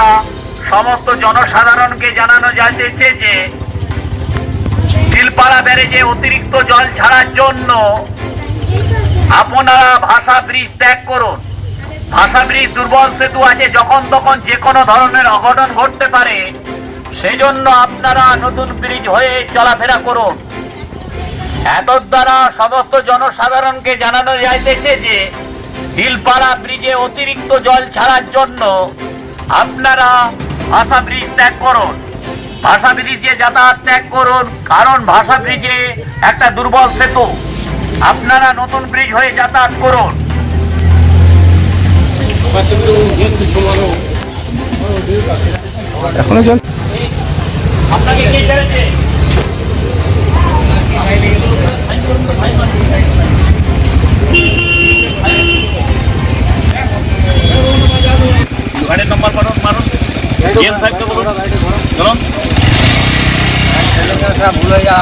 দ্বারা সমস্ত জনসাধারণকে জানানো যাইতেছে যে, শিলপাড়া ব্যারেজে অতিরিক্ত জল ছাড়ার জন্য আপনারা ভাষা ব্রিজ ত্যাগ করুন। ভাষা ব্রিজ দুর্বল সেতু আছে, যখন তখন যে কোনো ধরনের অঘটন ঘটতে পারে, সেজন্য আপনারা নতুন ব্রিজ হয়ে চলাফেরা করুন। এত দ্বারা সমস্ত জনসাধারণকে জানানো যাইতেছে যে, শিলপাড়া ব্রিজে অতিরিক্ত জল ছাড়ার জন্য আপনারা ভাষা ব্রিজ ত্যাগ করুন। ভাষা ব্রিজে যাতায়াত ত্যাগ করুন কারণ ভাষা ব্রিজে একটা দুর্বল সেতু। আপনারা নতুন ব্রিজ হয়ে যাতায়াত করুন। এখনও জল আপনাকে কি ছেড়েছে? জিএম সাহেবকে বলুন।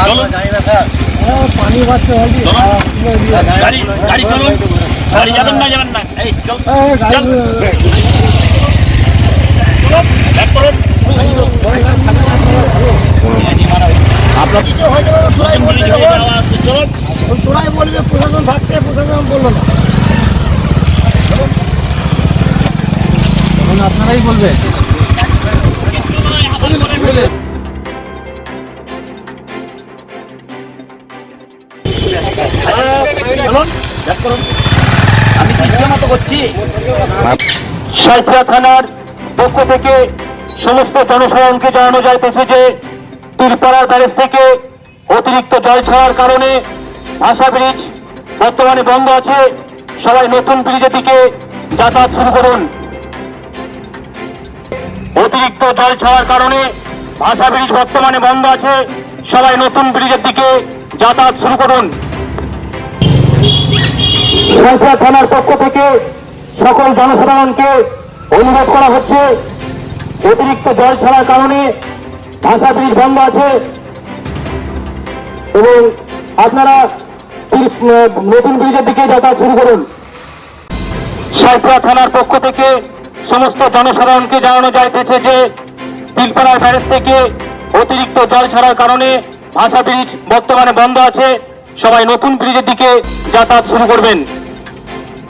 চলুন। তোরাই বলবে প্রশাসন থাকতে প্রশাসন বলল না আপনারাই বলবে সাঁতরা থানার পক্ষ থেকে সমস্ত জনসাধারণকে জানানো যাইতেছে যে তিরপাড়ার ব্যারেজ থেকে অতিরিক্ত জল ছাড়ার কারণে ভাষা ব্রিজ বর্তমানে বন্ধ আছে। সবাই নতুন ব্রিজের দিকে যাতায়াত শুরু করুন। অতিরিক্ত জল ছাড়ার কারণে ভাষা ব্রিজ বর্তমানে বন্ধ আছে। সবাই নতুন ব্রিজের দিকে যাতায়াত শুরু করুন। থানার পক্ষ থেকে সকল জনসাধারণকে অনুরোধ করা হচ্ছে, অতিরিক্ত জল ছাড়ার কারণে ভাষা ব্রিজ বন্ধ আছে এবং আপনারা নতুন ব্রিজের দিকে যাতায়াত শুরু করুন। সাঁতরা থানার পক্ষ থেকে সমস্ত জনসাধারণকে জানানো যাইতেছে যে তিলপাড়ার ব্যারেজ থেকে অতিরিক্ত জল ছাড়ার কারণে ভাষা ব্রিজ বর্তমানে বন্ধ আছে। সবাই নতুন ব্রিজের দিকে যাতায়াত শুরু করবেন।